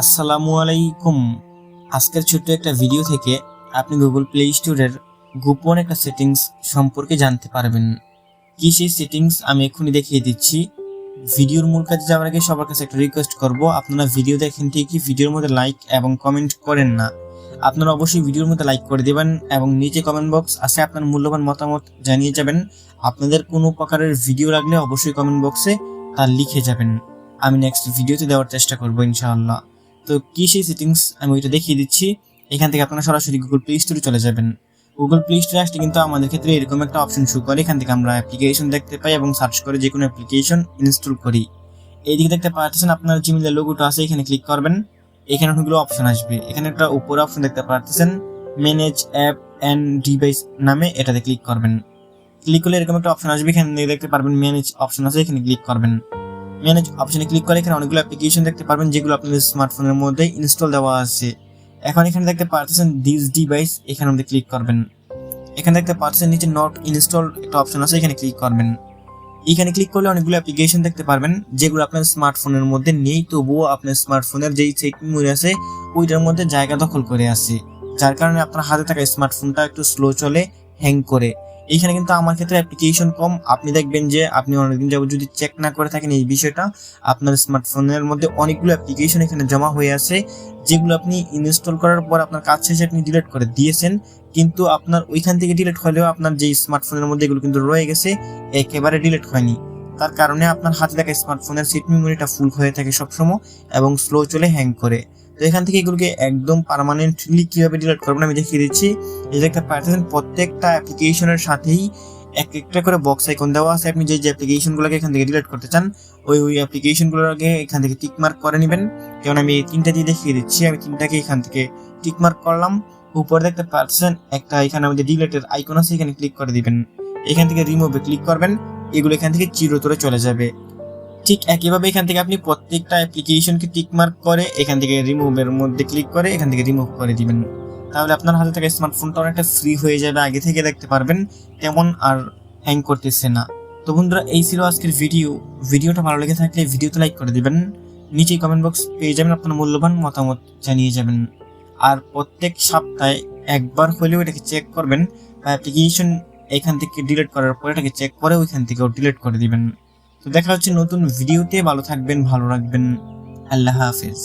আসসালামু আলাইকুম। আজকের ছোট্ট একটা ভিডিও থেকে আপনি গুগল প্লে স্টোরের গোপন একটা সেটিংস সম্পর্কে জানতে পারবেন। কি সেই সেটিংস আমি এক্ষুনি দেখিয়ে দিচ্ছি। ভিডিওর মূল কাজে যাওয়ার আগে সবার কাছে একটা রিকোয়েস্ট করব। আপনারা ভিডিও দেখেন ঠিকই ভিডিওর মধ্যে লাইক এবং কমেন্ট করেন না। আপনারা অবশ্যই ভিডিওর মধ্যে লাইক করে দেবেন এবং নিচে কমেন্ট বক্স আছে আপনার মূল্যবান মতামত জানিয়ে যাবেন। আপনাদের কোনো প্রকারের ভিডিও লাগলে অবশ্যই কমেন্ট বক্সে তা লিখে যাবেন। আমি নেক্সট ভিডিওতে দেওয়ার চেষ্টা করব ইনশাআল্লাহ। তো কি সেই সেটিংস আমি ওইটা দেখিয়ে দিচ্ছি। এখান থেকে আপনারা সরাসরি গুগল প্লে স্টোরে চলে যাবেন। গুগল প্লে স্টোরে আসলে কিন্তু আমাদের ক্ষেত্রে এরকম একটা অপশন শো করে। এখান থেকে আমরা অ্যাপ্লিকেশন দেখতে পাই এবং সার্চ করে যে কোনো অ্যাপ্লিকেশন ইনস্টল করি। এইদিকে দেখতে পাচ্ছেন আপনার জিমেলের লোগোটা আছে, এখানে ক্লিক করবেন। এখানে অনেকগুলো অপশন আসবে। এখানে একটা উপরে অপশন দেখতে পাচ্ছেন ম্যানেজ অ্যাপ অ্যান্ড ডিভাইস নামে। এটাতে ক্লিক করবেন। ক্লিক করলে এরকম একটা অপশন আসবে। এখানে দেখতে পারবেন ম্যানেজ অপশন আছে, এখানে ক্লিক করবেন। ম্যানেজ অপশনে ক্লিক করে এখানে অনেকগুলো অ্যাপ্লিকেশন দেখতে পারবেন, যেগুলো আপনাদের স্মার্টফোনের মধ্যে ইনস্টল দেওয়া আছে। এখন এখানে দেখতে পাচ্ছেন দিস ডিভাইস এখানে মধ্যে ক্লিক করবেন। এখানে দেখতে পাচ্ছেন নিচে নট ইনস্টল একটা অপশন আছে, এখানে ক্লিক করবেন। এখানে ক্লিক করলে অনেকগুলো অ্যাপ্লিকেশন দেখতে পারবেন, যেগুলো আপনার স্মার্টফোনের মধ্যে নেই, তবুও আপনার স্মার্টফোনের যেই সেট মেমোরি আছে, ওইটার মধ্যে জায়গা দখল করে আছে। যার কারণে আপনার হাতে থাকা স্মার্টফোনটা একটু স্লো চলে হ্যাং করে। এইখানে কিন্তু আমার ক্ষেত্রে অ্যাপ্লিকেশন কম। আপনি দেখবেন যে আপনি অনেকদিন যাবত যদি চেক না করে থাকেন এই বিষয়টা, আপনার স্মার্টফোনের মধ্যে অনেকগুলো অ্যাপ্লিকেশন এখানে জমা হয়ে আছে, যেগুলো আপনি ইনস্টল করার পর আপনার কাজ শেষে আপনি ডিলিট করে দিয়েছেন। কিন্তু আপনার ওইখান থেকে ডিলিট হলেও আপনার যে স্মার্টফোনের মধ্যে এগুলো কিন্তু রয়ে গেছে, একেবারে ডিলিট হয়নি। তার কারণে আপনার হাতে থাকা স্মার্টফোনের সিট মেমোরিটা ফুল হয়ে থাকে সবসময় এবং স্লো চলে হ্যাং করে। তো এখান থেকে এগুলোকে একদম পার্মানেন্টলি কীভাবে ডিলিট করবেন আমি দেখিয়ে দিচ্ছি। এই একটা পার্টিশন প্রত্যেকটা অ্যাপ্লিকেশনের সাথেই এক একটা করে বক্স আইকন দেওয়া আছে। আপনি যে যে অ্যাপ্লিকেশনগুলোকে এখান থেকে ডিলিট করতে চান, ওই ওই অ্যাপ্লিকেশনগুলোর আগে এখান থেকে টিক মার্ক করে নেবেন। যেমন আমি তিনটা দিয়ে দেখিয়ে দিচ্ছি, আমি তিনটাকে এখান থেকে টিক মার্ক করলাম। উপরে দেখতে পাচ্ছেন, একটা এখানে আমাদের ডিলেটের আইকন আছে, এখানে ক্লিক করে দিবেন। এখান থেকে রিমুভে ক্লিক করবেন, এগুলো এখান থেকে চিরতরে চলে যাবে। ঠিক একইভাবে এখান থেকে আপনি প্রত্যেকটা অ্যাপ্লিকেশনকে টিক মার্ক করে, এখান থেকে রিমুভের মধ্যে ক্লিক করে, এখান থেকে রিমুভ করে দিবেন। তাহলে আপনার হাতে থাকা স্মার্টফোনটা অনেকটা ফ্রি হয়ে যাবে, আগে থেকে দেখতে পারবেন, তেমন আর হ্যাং করতেছে না। তো বন্ধুরা, এই ছিল আজকের ভিডিও ভিডিওটা ভালো লেগে থাকলে ভিডিওতে লাইক করে দিবেন। নিচেই কমেন্ট বক্স পেয়ে যাবেন, আপনার মূল্যবান মতামত জানিয়ে যাবেন। আর প্রত্যেক সপ্তাহে একবার হলেও এটাকে চেক করবেন বা অ্যাপ্লিকেশন এখান থেকে ডিলিট করার পর এটাকে চেক করে ওইখান থেকেও ডিলিট করে দিবেন। তো দেখা হচ্ছে নতুন ভিডিওতে ভালো থাকবেন ভালো রাখবেন। আল্লাহ হাফেজ।